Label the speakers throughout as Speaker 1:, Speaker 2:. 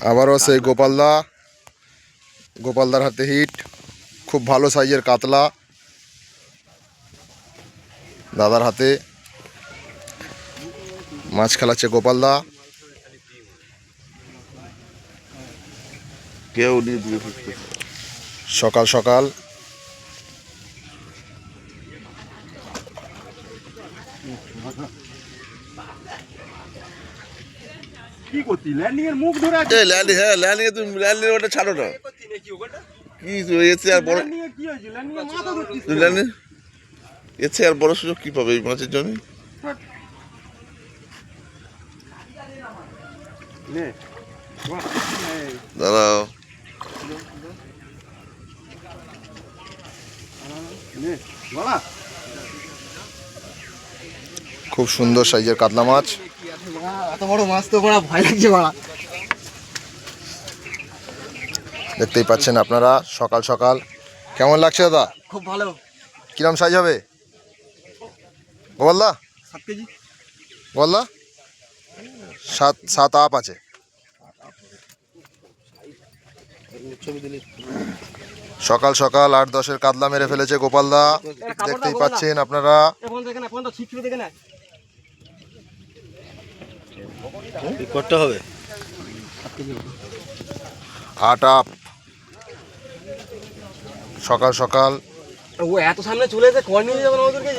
Speaker 1: আবারও সেই গোপালদা। গোপালদার হাতে হিট খুব ভালো সাইজের কাতলা। দাদার হাতে। মাছ খেলাচ্ছে গোপালদা।
Speaker 2: কেউ
Speaker 1: সকাল সকাল।
Speaker 3: কি করতি? ল্যান্ডিং এর মুখ ধরে আছে
Speaker 2: ল্যান্ডিং হ্যাঁ ল্যান্ডিং তুমি ল্যান্ডিং ওটা ছাড়ো না। কি এসে আর বড়
Speaker 3: ল্যান্ডিং এ কি হয়েছে? ল্যান্ডিং মাথা ধরছিস
Speaker 2: ল্যান্ডিং এসে আর বড় সুযোগ কি পাবে এই মাছের জন্য? দাঁড়াও।
Speaker 1: খুব সুন্দর সাইজের কাতলা মাছ।
Speaker 4: এত বড় মাছ তো বড় ভয় লাগছে বড়া।
Speaker 1: দেখতেই পাচ্ছেন আপনারা সকাল সকাল। কেমন লাগছে দাদা?
Speaker 4: খুব ভালো।
Speaker 1: কিরম সাইজ হবে? গোপালদা?
Speaker 4: সাত কেজি।
Speaker 1: গোপালদা? সাত সাত আপ আছে। সকাল সকাল আট দশের কাতলা মেরে ফেলেছে গোপালদা। দেখতেই পাচ্ছেন আপনারা
Speaker 4: এখন দেখে না ফোন তো ছিটকে দেখে না
Speaker 2: করতে হবে?
Speaker 1: হাট আপ সকাল সকাল।
Speaker 4: ও এত সামনে চলে এসে কল নিয়ে যাব না ওদেরকে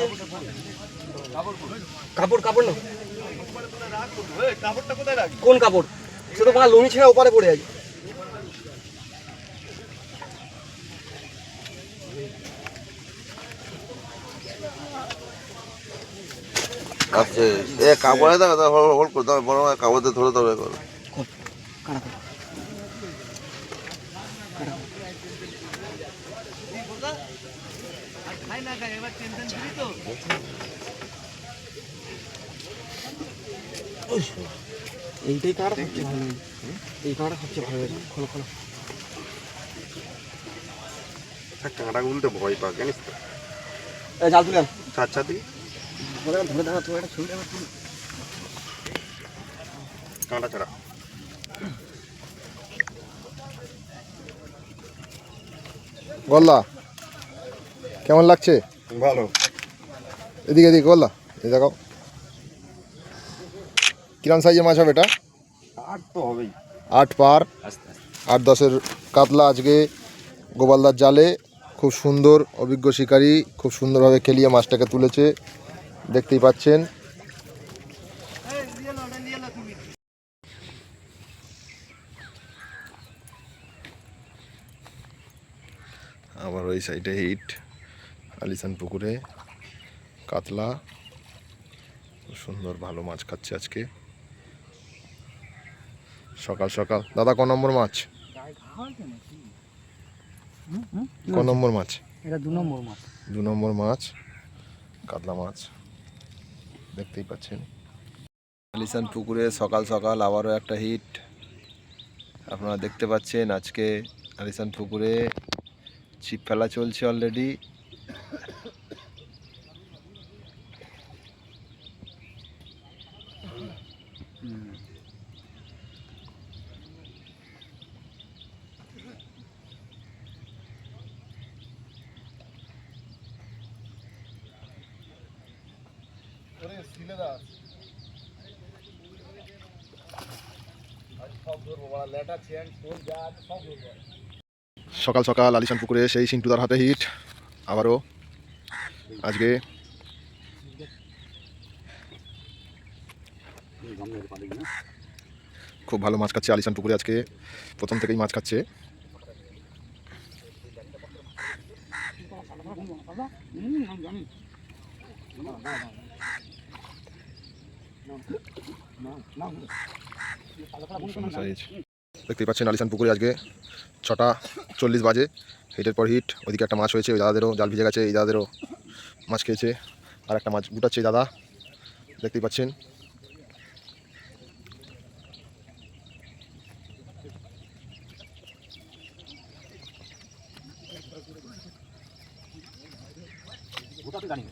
Speaker 4: কাপড় কাপড় না
Speaker 3: কাপড়টা কোথায় রাখবি?
Speaker 4: কোন কাপড়? সে তো লুঙ্গি ছেড়ে ওপারে পড়ে আছে।
Speaker 2: আচ্ছা এ কাপড়ে দাও দাও হোল্ড করে দাও বড় কাপড়ে ধরে দাও করো।
Speaker 4: কারা কারা। এইটাই কাঁড়া সবচেয়ে ভালো এই কাঁড়া সবচেয়ে ভালো খোলো খোলো।
Speaker 3: কাঁটা গুলতে ভয় পা জানিস তো?
Speaker 4: জাল তুলে আন।
Speaker 3: চার দিকে
Speaker 4: ধরে ধরে দেখা তো একটা ছবি
Speaker 3: কাঁটা ছাড়া
Speaker 1: গোল্লা কেমন লাগছে?
Speaker 3: ভালো।
Speaker 1: এদিকে এদিকে গোল্লা এই দেখো। কিরম সাইজের মাছ হবে এটা?
Speaker 3: তো হবেই।
Speaker 1: আট পার। আট দশের কাতলা আজকে গোপালদার জালে। খুব সুন্দর অভিজ্ঞ শিকারী। খুব সুন্দরভাবে খেলিয়ে মাছটাকে তুলেছে। দেখতেই পাচ্ছেন। আবার ওই সাইডে হিট আলিসান পুকুরে কাতলা। সুন্দর ভালো মাছ খাচ্ছে আজকে। সকাল সকাল। দাদা ক নম্বর মাছ? ক নম্বর মাছ?
Speaker 4: এটা দু নম্বর মাছ।
Speaker 1: দু নম্বর মাছ কাতলা মাছ। দেখতেই পাচ্ছেন। আলিসান পুকুরে সকাল সকাল আবারও একটা হিট আপনারা দেখতে পাচ্ছেন আজকে আলিসান পুকুরে ছিপ ফেলা চলছে অলরেডি সকাল সকাল আলিশান পুকুরে সেই সিন্টুদার হাতে হিট আবারও আজকে খুব ভালো মাছ খাচ্ছে আলিশান পুকুরে আজকে প্রথম থেকেই মাছ খাচ্ছে। দেখতেই পাচ্ছেন আলিশান পুকুরে আজকে ছটা চল্লিশ বাজে। হিটের পর হিট ওইদিকে একটা মাছ হয়েছে, ওই দাদাদেরও জাল ভিজে গেছে, এই দাদাদেরও মাছ খেয়েছে, আর একটা মাছ গুটাচ্ছে দাদা, দেখতেই পাচ্ছেন।
Speaker 3: গোটাতে জানি না।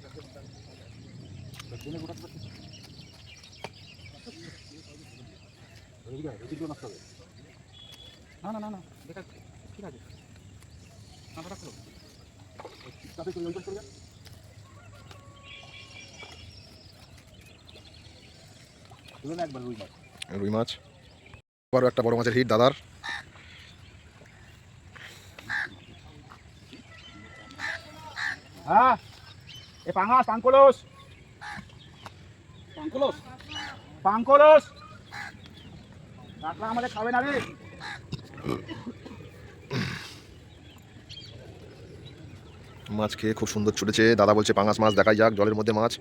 Speaker 4: না না না না বেকার ঠিক আছে। খোলো। তাতে তুই ওই করে যা তুলে না একবার রুই মাছ।
Speaker 1: রুই মাছ। আবারও একটা বড় মাছের হিট দাদার।
Speaker 3: হ্যাঁ এ পাঙাস পাঙ্কলস।
Speaker 4: পাঙ্কলস।
Speaker 3: পাঙ্কলস। কাঁকড়া আমাদের খাবে না রে।
Speaker 1: মাছ খেয়ে খুব সুন্দর ছুটেছে। দাদা বলছে পাঙাশ মাছ দেখাই যাক জলের মধ্যে মাছ।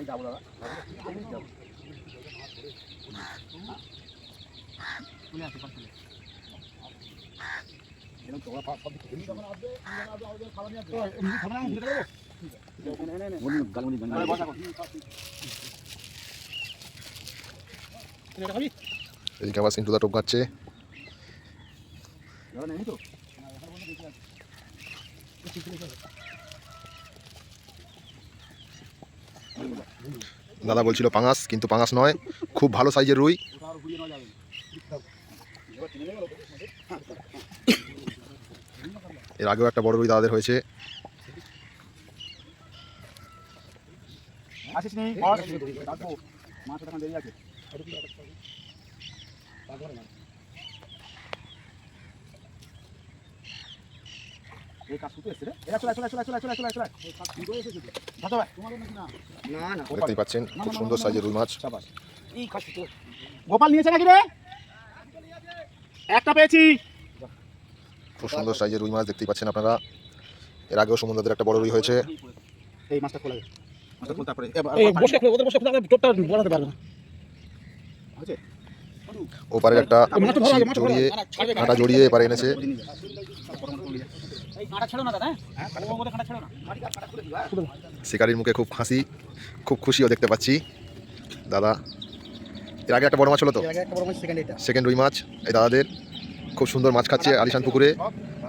Speaker 3: এই যাব দাদা।
Speaker 4: চলে আসে পার চলে
Speaker 1: এদিকে আবার সিন্টুদা টোপ খাচ্ছে দাদা বলছিল পাঙাশ কিন্তু পাঙাশ নয় খুব ভালো সাইজের রুই এর আগেও একটা বড় রুই দাদাদের হয়েছে দেখতেই পাচ্ছেন খুব সুন্দর সাইজের রুই মাছ
Speaker 3: গোপাল নিয়েছে নাকি রে একটা পেয়েছি।
Speaker 1: খুব সুন্দর সাইজের রুই মাছ দেখতেই পাচ্ছেন আপনারা। এর আগেও সমুদ্রের একটা বড় রুই হয়েছে।
Speaker 3: এই মাছটা খোলা গেছে মাছটা খোল তারপরে।
Speaker 4: বসে ওদের বসে খোলো, আমি টোপটা পারব না।
Speaker 3: হয়েছে?
Speaker 1: ওপারের একটা। জড়িয়ে কাঁটা এপারে এনেছে।
Speaker 4: এই কাঁটা ছেড়ো না দাদা হ্যাঁ? ও ওদের কাঁটা ছেড়ো না।
Speaker 1: শিকারির মুখে খুব হাসি খুব খুশিও দেখতে পাচ্ছি। দাদা এর আগে একটা বড় মাছ হলো তো?
Speaker 4: এর আগে একটা বড় মাছ সেকেন্ড
Speaker 1: সেকেন্ড রুই মাছ এই দাদাদের খুব সুন্দর মাছ খাচ্ছে আলিশান পুকুরে।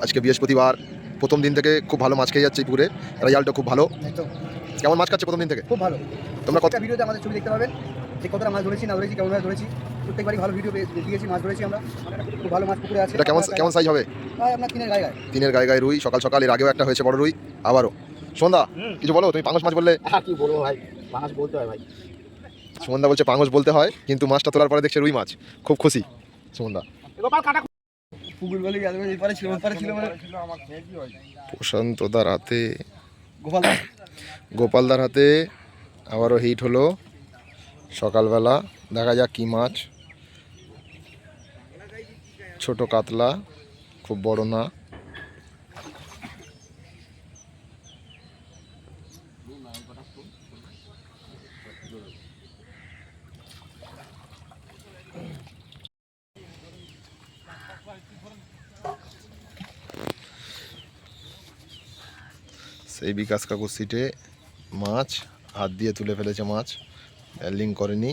Speaker 1: আজকে বৃহস্পতিবার প্রথম দিন থেকে খুব ভালো মাছ খেয়ে যাচ্ছে এই পুকুরে। রেজাল্টও খুব ভালো। কেমন মাছ খাচ্ছে প্রথম দিন থেকে?
Speaker 5: খুব ভালো।
Speaker 1: তোমরা কত
Speaker 5: ভিডিওতে আমাদের ছবি দেখতে পাবেন যে কতটা মাছ ধরেছি না ধরেছি কেমন মাছ ধরেছি। প্রত্যেকবারই ভালো ভিডিও দিয়েছি মাছ ধরেছি আমরা। খুব ভালো মাছ পুকুরে আছে।
Speaker 1: এটা কেমন কেমন সাইজ হবে?
Speaker 5: আপনার তিনের গায়ে গায়ে।
Speaker 1: তিনের গায়ে গায়ে রুই সকাল সকাল এর আগেও একটা হয়েছে বড় রুই আবারও। সন্ধ্যা কিছু বলো তুমি পাঙস মাছ বললে?
Speaker 3: কি বলব ভাই? মাছ বলতে হয় ভাই।
Speaker 1: সুমনদা বলছে পাঙস বলতে হয় কিন্তু মাছটা তোলার পরে দেখছে রুই মাছ। খুব খুশি সুমনদা।
Speaker 5: মানে।
Speaker 1: প্রশান্তদার হাতে।
Speaker 5: গোপাল
Speaker 1: গোপালদার হাতে আবারও হিট হলো। সকালবেলা দেখা যাক কী মাছ। ছোট কাতলা খুব বড় না। সেই বিকাশ কাকুর সিটে মাছ হাত দিয়ে তুলে ফেলেছে মাছ। লিঙ্ক করেনি।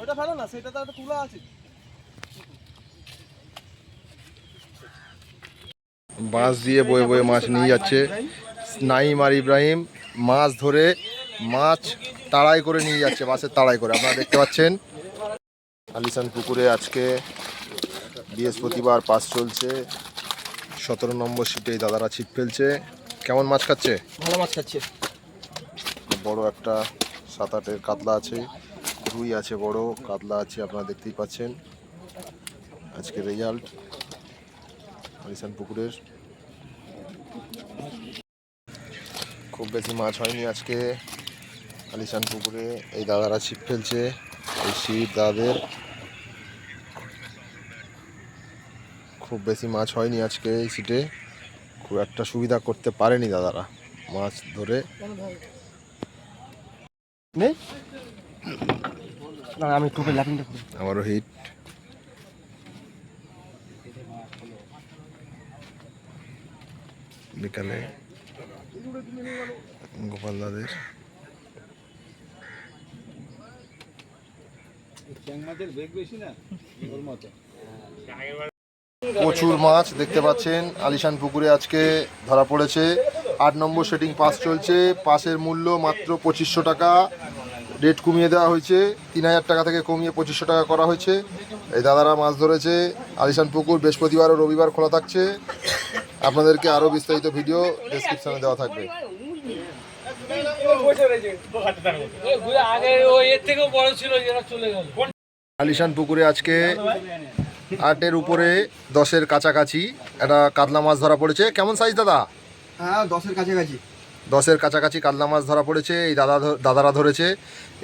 Speaker 5: ওটা ভালো না সেটা তো তুলা আছে।
Speaker 1: বাঁশ দিয়ে বয়ে বয়ে মাছ নিয়ে যাচ্ছে। নাইম আর ইব্রাহিম মাছ ধরে মাছ তাড়াই করে নিয়ে যাচ্ছে বাসের তাড়াই করে। আপনারা দেখতে পাচ্ছেন। আলিসান পুকুরে আজকে বৃহস্পতিবার পাস চলছে। সতেরো নম্বর সিটে এই দাদারা ছিপ ফেলছে। কেমন মাছ খাচ্ছে?
Speaker 4: ভালো মাছ খাচ্ছে।
Speaker 1: বড় একটা সাত আটের কাতলা আছে রুই আছে বড় কাতলা আছে আপনারা দেখতেই পাচ্ছেন। আজকে রেজাল্ট আলিসান পুকুরের। খুব বেশি মাছ হয়নি আজকে। আলিসান পুকুরে এই দাদারা ছিপ ফেলছে এই ছিপ দাদাদের। খুব বেশি মাছ হয়নি আজকে এই সিটে খুব একটা সুবিধা করতে পারেনি দাদারা মাছ ধরে।
Speaker 4: না। আমি টোপে
Speaker 1: আমারও হিট বিকালে গোপাল দাদের। প্রচুর মাছ দেখতে পাচ্ছেন। আলিশান পুকুরে আজকে ধরা পড়েছে। আট নম্বর সেটিং পাস চলছে। পাসের মূল্য মাত্র পঁচিশশো টাকা। রেট কমিয়ে দেওয়া হয়েছে। তিন হাজার টাকা থেকে কমিয়ে পঁচিশশো টাকা করা হয়েছে। এই দাদারা মাছ ধরেছে। আলিশান পুকুর বৃহস্পতিবার ও রবিবার খোলা থাকছে। আপনাদেরকে আরও বিস্তারিত ভিডিও ডেসক্রিপশনে দেওয়া থাকবে। আলিশান পুকুরে আজকে আটের উপরে দশের কাছাকাছি একটা কাতলা মাছ ধরা পড়েছে। কেমন সাইজ দাদা?
Speaker 5: হ্যাঁ দশের কাছাকাছি।
Speaker 1: দশের কাছাকাছি কাতলা মাছ ধরা পড়েছে এই দাদা দাদারা ধরেছে।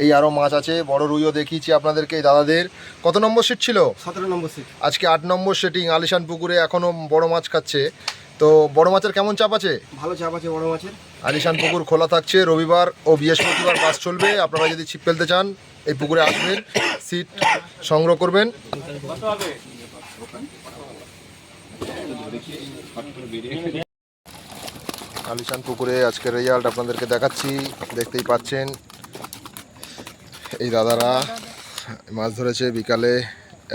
Speaker 1: এই আরও মাছ আছে বড় রুইও দেখিয়েছি আপনাদেরকে এই দাদাদের। কত নম্বর সিট ছিল?
Speaker 5: সতেরো নম্বর সিট
Speaker 1: আজকে আট নম্বর সেটিং আলিশান পুকুরে এখনও বড় মাছ খাচ্ছে। তো বড় মাছের কেমন চাপ আছে?
Speaker 5: ভালো চাপ আছে বড় মাছের।
Speaker 1: আলিশান পুকুর খোলা থাকছে রবিবার ও বৃহস্পতিবার মাছ চলবে। আপনারা যদি ছিপ ফেলতে চান এই পুকুরে আসবেন। সিট সংগ্রহ করবেন। আলিশান পুকুরে আজকের রেজাল্ট আপনাদেরকে দেখাচ্ছি দেখতেই পাচ্ছেন। এই দাদারা মাছ ধরেছে বিকালে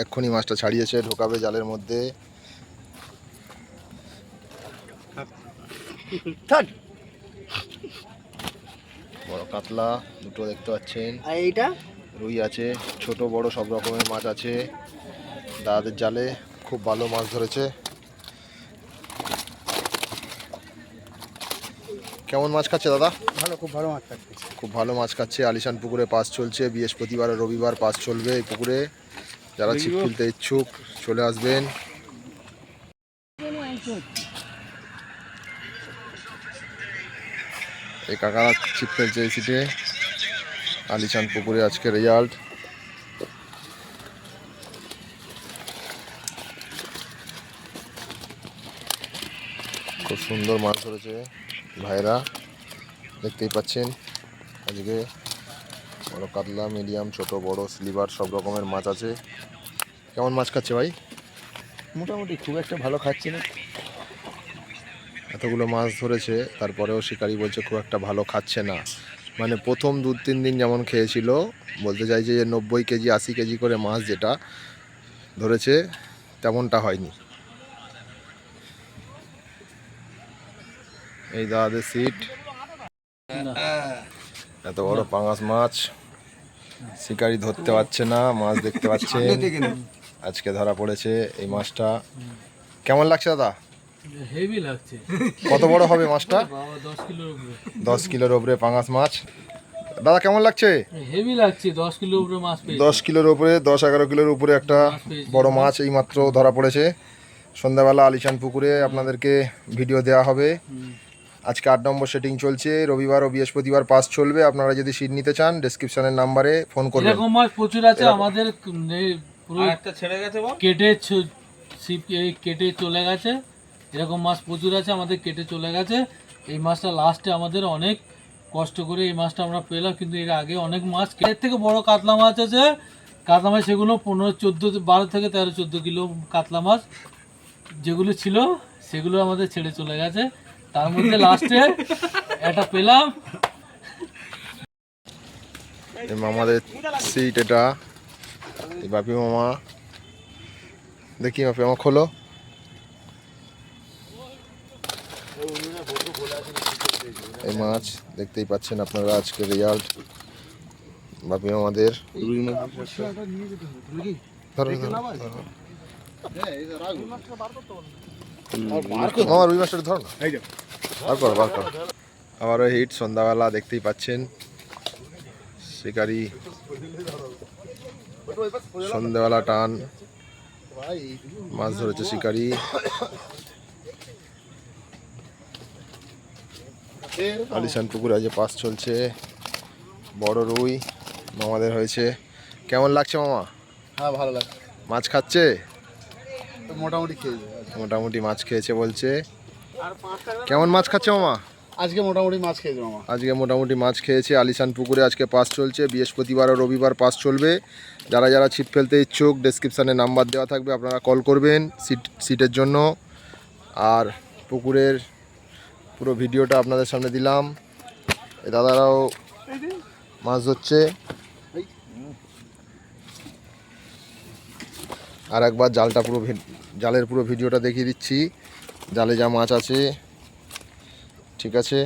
Speaker 1: এক্ষুনি মাছটা ছাড়িয়েছে ঢোকাবে জালের মধ্যে। বড় কাতলা দুটো দেখতে পাচ্ছেন।
Speaker 5: আর এইটা?
Speaker 1: রুই আছে ছোট বড় সব রকমের মাছ আছে। দাদাদের জালে খুব ভালো মাছ ধরেছে। কেমন মাছ খাচ্ছে দাদা?
Speaker 5: ভালো খুব ভালো মাছ থাকছে
Speaker 1: খুব ভালো মাছ খাচ্ছে। আলিশান পুকুরে পাস চলছে বৃহস্পতিবার রবিবার পাস চলবে এই পুকুরে। যারা ছিপ ফেলতে ইচ্ছুক চলে আসবেন। এই কাকারা ছিপ ফেলছে এই সিটে। আলিশান পুকুরে আজকে রেজাল্ট খুব সুন্দর মাছ ধরেছে ভাইরা। দেখতেই পাচ্ছেন আজকে বড় কাতলা মিডিয়াম ছোট বড় স্লিভার সব রকমের মাছ আছে। কেমন মাছ খাচ্ছে ভাই?
Speaker 3: মোটামুটি খুব একটা ভালো খাচ্ছে না।
Speaker 1: এতগুলো মাছ ধরেছে তারপরেও শিকারি বলছে খুব একটা ভালো খাচ্ছে না। মানে প্রথম দু তিন দিন যেমন খেয়েছিল বলতে চাইছে যে নব্বই কেজি আশি কেজি করে মাছ যেটা ধরেছে তেমনটা হয়নি। এই দাদাদের সিট। এত বড় পাঙাশ মাছ শিকারি ধরতে পারছে না মাছ দেখতে পাচ্ছে আজকে ধরা পড়েছে এই মাছটা। কেমন লাগছে দাদা?
Speaker 6: হেভি লাগছে।
Speaker 1: কত বড় হবে মাছটা?
Speaker 6: বাবা দশ কিলোর উপরে
Speaker 1: পাঙাশ মাছ। দাদা কেমন লাগছে?
Speaker 6: হেভি লাগছে দশ কিলোর উপরে মাছ
Speaker 1: দশ কিলোর উপরে দশ এগারো কিলোর উপরে একটা বড় মাছ এই মাত্র ধরা পড়েছে। সন্ধ্যাবেলা আলিশান পুকুরে আপনাদেরকে ভিডিও দেওয়া হবে। আজকে আট নম্বর সেটিং চলছে। রবিবার ও বৃহস্পতিবার পাস চলবে। আপনারা যদি সিট নিতে চান ডেসক্রিপশনের নাম্বারে ফোন করবেন।
Speaker 6: এরকম মাছ প্রচুর আছে আমাদের পুরো কেটে ছ- ছিপ এই কেটে চলে গেছে। এরকম মাছ প্রচুর আছে, আমাদের কেটে চলে গেছে। এই মাছটা লাস্টে আমাদের অনেক কষ্ট করে এই মাছটা আমরা পেলাম, কিন্তু এর আগে অনেক মাছ এর থেকে বড় কাতলা মাছ আছে। কাতলা মাছ সেগুলো পনেরো, চোদ্দ, বারো থেকে তেরো, চোদ্দ কিলো কাতলা মাছ যেগুলো ছিল, সেগুলো আমাদের ছেড়ে চলে গেছে। তার মধ্যে লাস্টে একটা পেলাম।
Speaker 1: মামাদের সিট এটা। বাপি মামা। দেখি বাপি মামা খোলো। এই মাছ দেখতেই পাচ্ছেন আপনারা আজকে রেজাল্ট। বাপি মামাদের ধরো, ধরো, ধরো। মামা রুই মাছটা ধরো না। বার করো বার করো। আবারও হিট সন্ধ্যাবেলা দেখতেই পাচ্ছেন। শিকারি। সন্ধ্যাবেলা টান। মাছ ধরেছে শিকারি। আলিশান পুকুর আজ পাস চলছে। বড় রুই মামাদের হয়েছে। কেমন লাগছে মামা?
Speaker 5: হ্যাঁ ভালো লাগছে।
Speaker 1: মাছ খাচ্ছে?
Speaker 5: মোটামুটি খেয়ে
Speaker 1: মোটামুটি মাছ খেয়েছে বলছে। কেমন মাছ খাচ্ছে মামা?
Speaker 5: আজকে মোটামুটি মাছ খেয়ে মামা।
Speaker 1: আজকে মোটামুটি মাছ খেয়েছে। আলিশান পুকুরে আজকে পাস চলছে। বৃহস্পতিবার ও রবিবার পাস চলবে। যারা যারা ছিপ ফেলতে ইচ্ছুক ডেসক্রিপশানে নাম্বার দেওয়া থাকবে আপনারা কল করবেন সিট সিটের জন্য। আর পুকুরের পুরো ভিডিওটা আপনাদের সামনে দিলাম। এ দাদারাও মাছ ধরছে। আর একবার জালটা পুরো জালের পুরো ভিডিওটা দেখিয়ে দিচ্ছি। জালে যা মাছ আছে, ঠিক আছে।